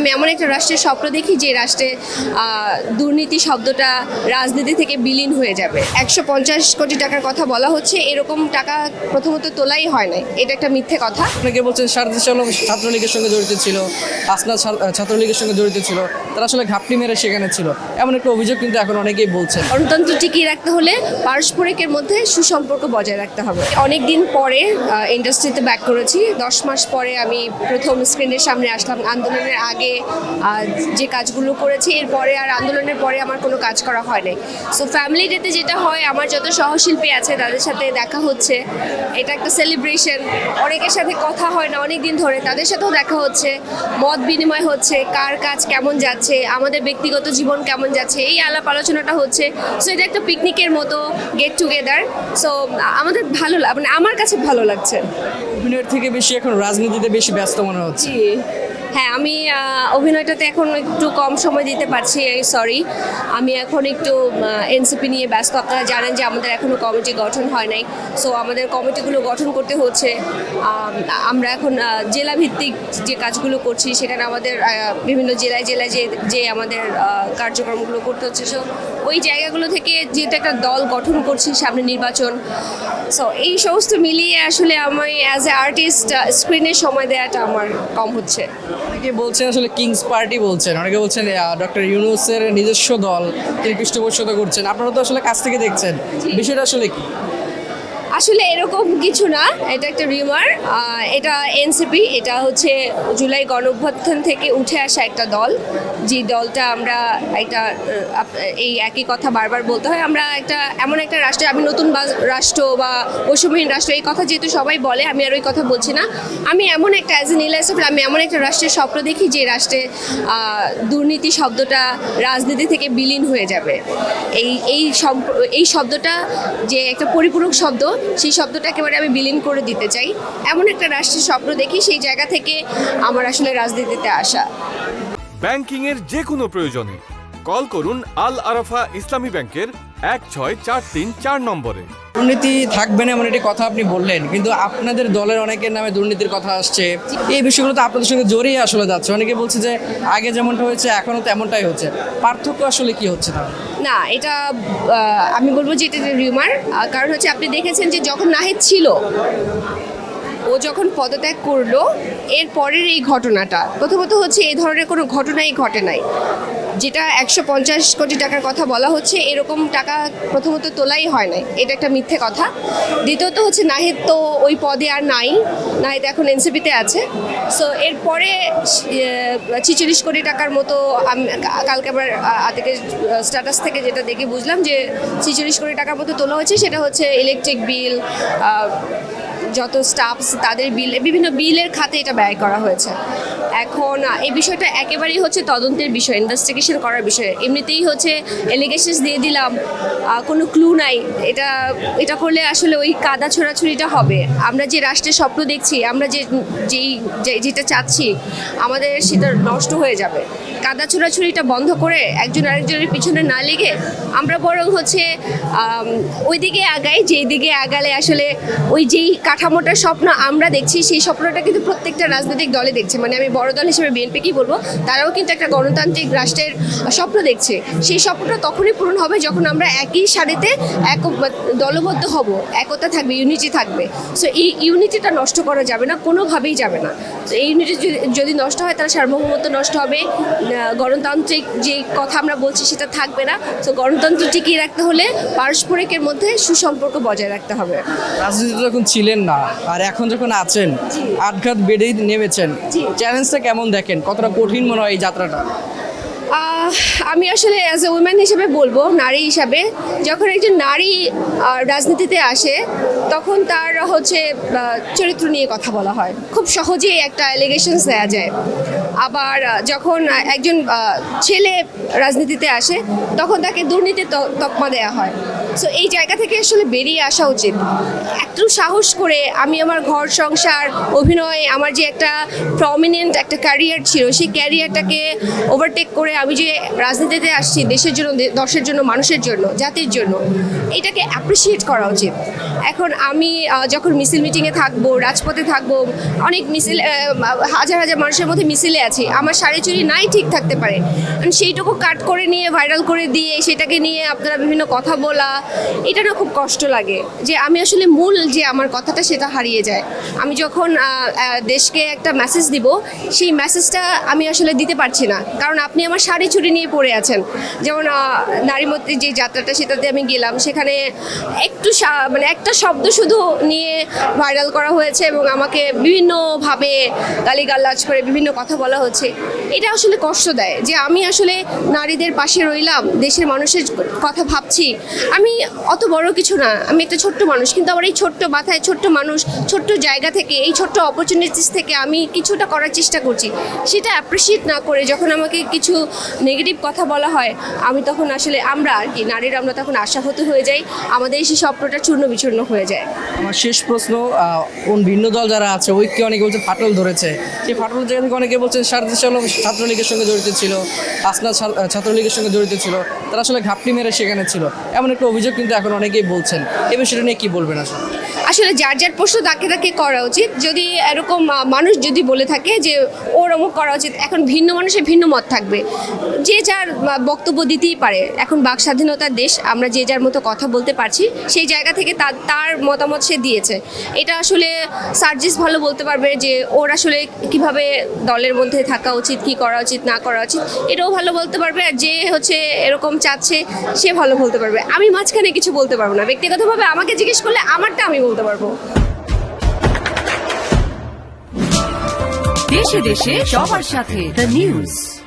আমি এমন একটা রাষ্ট্রের স্বপ্ন দেখি যে রাষ্ট্রে দুর্নীতি শব্দটা রাজনীতি থেকে বিলীন হয়ে যাবে। একশো পঞ্চাশ কোটি টাকার কথা বলা হচ্ছে এরকম টাকা প্রথমত তোলাই হয় না এটা একটা মিথ্যে কথা। অনেকে বলছেন সারদা সালম ছাত্রলীগের সঙ্গে জড়িত ছিল আসনা ছাত্রলীগের সঙ্গে জড়িত ছিল তারা আসলে ঘাপটি মেরে সেখানে ছিল। এমন একটা অভিযোগ কিন্তু এখন অনেকেই বলছেন। গণতন্ত্র টিকিয়ে রাখতে হলে পারস্পরিকের মধ্যে সুসম্পর্ক বজায় রাখতে হবে। অনেক দিন পরে ইন্ডাস্ট্রিতে ব্যাক করেছি। দশ মাস পরে আমি প্রথম স্ক্রিনের সামনে আসলাম। আন্দোলনের আগে যে কাজগুলো করেছি এরপরে আর আন্দোলনের পরে আমার কোনো কাজ করা হয় নাই সো ফ্যামিলি ডেতে যেটা হয় আমার যত সহশিল্পী আছে তাদের সাথে দেখা হচ্ছে। এটা একটা সেলিব্রেশন অনেকের সাথে কথা হয় না অনেক দিন ধরে তাদের সাথেও দেখা হচ্ছে। মত বিনিময় হচ্ছে কার কাজ কেমন যাচ্ছে আমাদের ব্যক্তিগত জীবন কেমন যাচ্ছে এই আলাপ আলোচনাটা হচ্ছে। সো এটা একটা পিকনিকের মতো গেট টুগেদার সো আমাদের ভালো মানে আমার কাছে ভালো লাগছে। অভিনয়ের থেকে বেশি এখন রাজনীতিতে বেশি ব্যস্ত মনে হচ্ছে। হ্যাঁ আমি অভিনয়টাতে এখন একটু কম সময় দিতে পারছি সরি আমি এখন একটু এনসিপি নিয়ে ব্যস্ত। আপনারা জানেন যে আমাদের এখনও কমিটি গঠন হয় নাই। সো আমাদের কমিটিগুলো গঠন করতে হচ্ছে। আমরা এখন জেলা ভিত্তিক যে কাজগুলো করছি, সেখানে আমাদের বিভিন্ন জেলায় জেলায় যে যে আমাদের কার্যক্রমগুলো করতে হচ্ছে। সো ওই জায়গাগুলো থেকে যেহেতু একটা দল গঠন করছি, সামনে নির্বাচন। সো এই সমস্ত মিলিয়ে আসলে আমি অ্যাজ এ আর্টিস্ট স্ক্রিনে সময় দেওয়াটা আমার কম হচ্ছে। অনেকে বলছেন, আসলে কিংস পার্টি বলছেন। অনেকে বলছেন ডক্টর ইউনুসের নিজস্ব দল, তিনি পৃষ্ঠপোষকতা করছেন। আপনারা তো আসলে কাছ থেকে দেখছেন। বিষয়টা আসলে কি? আসলে এরকম কিছু না, এটা একটা রিউমার এটা এনসিপি এটা হচ্ছে জুলাই গণঅভ্যুত্থান থেকে উঠে আসা একটা দল, যে দলটা আমরা একটা এই একই কথা বারবার বলতে হয়, আমরা একটা এমন একটা রাষ্ট্রে, আমি নতুন রাষ্ট্র বা বৈষম্যহীন রাষ্ট্র, এই কথা যেহেতু সবাই বলে, আমি আর ওই কথা বলছি না। আমি এমন একটা অ্যাজ এ নীলাসফ আমি এমন একটা রাষ্ট্রের স্বপ্ন দেখি, যে রাষ্ট্রে দুর্নীতি শব্দটা রাজনীতি থেকে বিলীন হয়ে যাবে। এই এই এই শব্দটা যে একটা পরিপূরক শব্দ সেই শব্দটা একেবারে আমি বিলীন করে দিতে চাই। এমন একটা রাষ্ট্রের স্বপ্ন দেখি, সেই জায়গা থেকে আমার আসলে রাজনীতিতে আসা। ব্যাংকিং এর যে কোনো প্রয়োজনে কল করুন আল আরাফা ইসলামী ব্যাংকের এক ছয় চার তিন চার নম্বরে। দুর্নীতি থাকবে না এমন একটি কথা আপনি বললেন কিন্তু আপনাদের দলের অনেকের নামে দুর্নীতির কথা আসছে। এই বিষয়গুলো তো আপনাদের সঙ্গে জড়িয়ে আসলে যাচ্ছে। অনেকে বলছে যে আগে যেমনটা হয়েছে এখনও তেমনটাই হচ্ছে। পার্থক্য আসলে কি হচ্ছে না না এটা আমি বলব যে এটা রিউমার কারণ হচ্ছে আপনি দেখেছেন যে যখন নাহিদ ছিল ও যখন পদত্যাগ করল এর পরের এই ঘটনাটা প্রথমত হচ্ছে এই ধরনের কোনো ঘটনাই ঘটে নাই। যেটা একশো পঞ্চাশ কোটি টাকার কথা বলা হচ্ছে, এরকম টাকা প্রথমত তোলাই হয় নাই। এটা একটা মিথ্যে কথা। দ্বিতীয়ত হচ্ছে নাহিদ তো ওই পদে আর নাই। নাহিদ এখন এনসিপিতে আছে। সো এরপরে ছিচল্লিশ কোটি টাকার মতো আমি কালকে আবার আতিকের স্ট্যাটাস থেকে যেটা দেখে বুঝলাম যে ছিচল্লিশ কোটি টাকার মতো তোলা হয়েছে, সেটা হচ্ছে ইলেকট্রিক বিল যত স্টাফ তাদের বিল বিভিন্ন বিলের খাতে এটা ব্যয় করা হয়েছে। এখন এই বিষয়টা একেবারেই হচ্ছে তদন্তের বিষয় ইনভেস্টিগেশন করার বিষয়। এমনিতেই হচ্ছে এলিগেশনস দিয়ে দিলাম কোনো ক্লু নাই। এটা এটা করলে আসলে ওই কাদা ছোড়াছুড়িটা হবে। আমরা যে রাষ্ট্রের স্বপ্ন দেখছি, আমরা যে, যেই যেটা চাচ্ছি, আমাদের সেটা নষ্ট হয়ে যাবে। কাদা ছোড়াছুড়িটা বন্ধ করে একজন আরেকজনের পিছনে না লেগে আমরা বরং হচ্ছে আম, ওই দিকে আগাই যেই দিকে আগালে আসলে ওই যেই কাঠামোটার স্বপ্ন আমরা দেখছি সেই স্বপ্নটা কিন্তু প্রত্যেকটা রাজনৈতিক দলে দেখছে। মানে আমি বড় দল হিসেবে বিএনপিকেই বলব তারাও কিন্তু একটা গণতান্ত্রিক রাষ্ট্রের স্বপ্ন দেখছে। সেই স্বপ্নটা তখনই পূরণ হবে যখন আমরা একই সারিতে এক দলবদ্ধ হব একতা থাকবে ইউনিটি থাকবে। সো এই ইউনিটিটা নষ্ট করা যাবে না কোনোভাবেই যাবে না। তো এই ইউনিটি যদি- নষ্ট হয় তাহলে সার্বভৌমত্ব নষ্ট হবে গণতান্ত্রিক যে কথা আমরা বলছি সেটা থাকবে না। তো গণতন্ত্র টিকিয়ে রাখতে হলে পারস্পরিকের মধ্যে সুসম্পর্ক বজায় রাখতে হবে। রাজনীতিতে যখন ছিলেন না আর এখন যখন আছেন আটঘাত বেডেই নেমেছেন। চ্যালেঞ্জটা কেমন দেখেন? কতটা কঠিন মনে হয় এই যাত্রাটা? আমি আসলে অ্যাজ এ উইম্যান হিসেবে বলব নারী হিসাবে যখন একজন নারী রাজনীতিতে আসে তখন তার হচ্ছে চরিত্র নিয়ে কথা বলা হয়। খুব সহজেই একটা অ্যালিগেশনস দেওয়া যায়। আবার যখন একজন ছেলে রাজনীতিতে আসে তখন তাকে দুর্নীতির তকমা দেয়া হয়। সো এই জায়গা থেকে আসলে বেরিয়ে আসা উচিত। একটু সাহস করে আমি আমার ঘর, সংসার, অভিনয়, আমার যে একটা প্রমিনেন্ট একটা ক্যারিয়ার ছিল, সেই ক্যারিয়ারটাকে ওভারটেক করে আমি যে রাজনীতিতে আসছি, দেশের জন্য দশের জন্য, মানুষের জন্য, জাতির জন্য, এটাকে অ্যাপ্রিসিয়েট করা উচিত। এখন আমি যখন মিছিল মিটিংয়ে থাকব, রাজপথে থাকব, অনেক মিছিল হাজার হাজার মানুষের মধ্যে মিছিলে আছি, আমার শাড়ি চুরি নাই ঠিক থাকতে পারে। সেইটুকু কাট করে নিয়ে ভাইরাল করে দিয়ে, সেটাকে নিয়ে আপনারা বিভিন্ন কথা বলা এটা না খুব কষ্ট লাগে যে আমি আসলে মূল যে আমার কথাটা সেটা হারিয়ে যায়। আমি যখন দেশকে একটা মেসেজ দিব, সেই মেসেজটা আমি আসলে দিতে পারছি না। কারণ আপনি আমার শাড়ি ছুরি নিয়ে পড়ে আছেন। যেমন নারী নারীমূর্তির যে যাত্রাটা সেটাতে আমি গেলাম, সেখানে একটু মানে একটা শব্দ শুধু নিয়ে ভাইরাল করা হয়েছে এবং আমাকে বিভিন্নভাবে গালিগালাজ করে বিভিন্ন কথা বলা হচ্ছে। এটা আসলে কষ্ট দেয় যে আমি আসলে নারীদের পাশে রইলাম, দেশের মানুষের কথা ভাবছি। আমি অত বড় কিছু না, আমি একটা ছোট্ট মানুষ, কিন্তু আমার এই ছোট্ট মাথায় ছোট্ট মানুষ, ছোট্ট জায়গা থেকে, এই ছোট্ট অপরচুনিটিস থেকে আমি কিছুটা করার চেষ্টা করছি। সেটা অ্যাপ্রিসিয়েট না করে যখন আমাকে কিছু নেগেটিভ কথা বলা হয়, আমি তখন আসলে আমরা আর কি, নারীরা আমরা তখন আশাহত হয়ে যাই। আমাদের সেই স্বপ্নটা চূর্ণ বিচূর্ণ হয়ে যায়। আমার শেষ প্রশ্ন কোন ভিন্ন দল যারা আছে, ঐক্যে অনেকে বলছে ফাটল ধরেছে। সেই ফাটল জায়গা থেকে অনেকে বলছেন সারদা সালম ছাত্রলীগের সঙ্গে জড়িত ছিল আসনা ছাত্রলীগের সঙ্গে জড়িত ছিল, তারা আসলে ঘাপটি মেরে সেখানে ছিল। এমন একটা অভিযোগ কিন্তু এখন অনেকেই বলছেন। এ বিষয়টা নিয়ে কী বলবেন আসলে? আসলে যার যার প্রশ্ন তাকে তাকে করা উচিত। যদি এরকম মানুষ যদি বলে থাকে যে ওর অমুক করা উচিত, এখন ভিন্ন মানুষের ভিন্ন মত থাকবে। যে যার বক্তব্য দিতেই পারে। এখন বাক স্বাধীনতার দেশ, আমরা যে যার মতো কথা বলতে পারছি, সেই জায়গা থেকে তার তার মতামত সে দিয়েছে। এটা আসলে সার্জিস ভালো বলতে পারবে যে ওর আসলে কীভাবে দলের মধ্যে থাকা উচিত, কি করা উচিত, না করা উচিত, এটাও ভালো বলতে পারবে। আর যে হচ্ছে এরকম চাচ্ছে, সে ভালো বলতে পারবে। আমি মাঝখানে কিছু বলতে পারব না। ব্যক্তিগতভাবে আমাকে জিজ্ঞেস করলে আমারটা আমি বলতে পারব। দেশে দেশে সবার সাথে। The news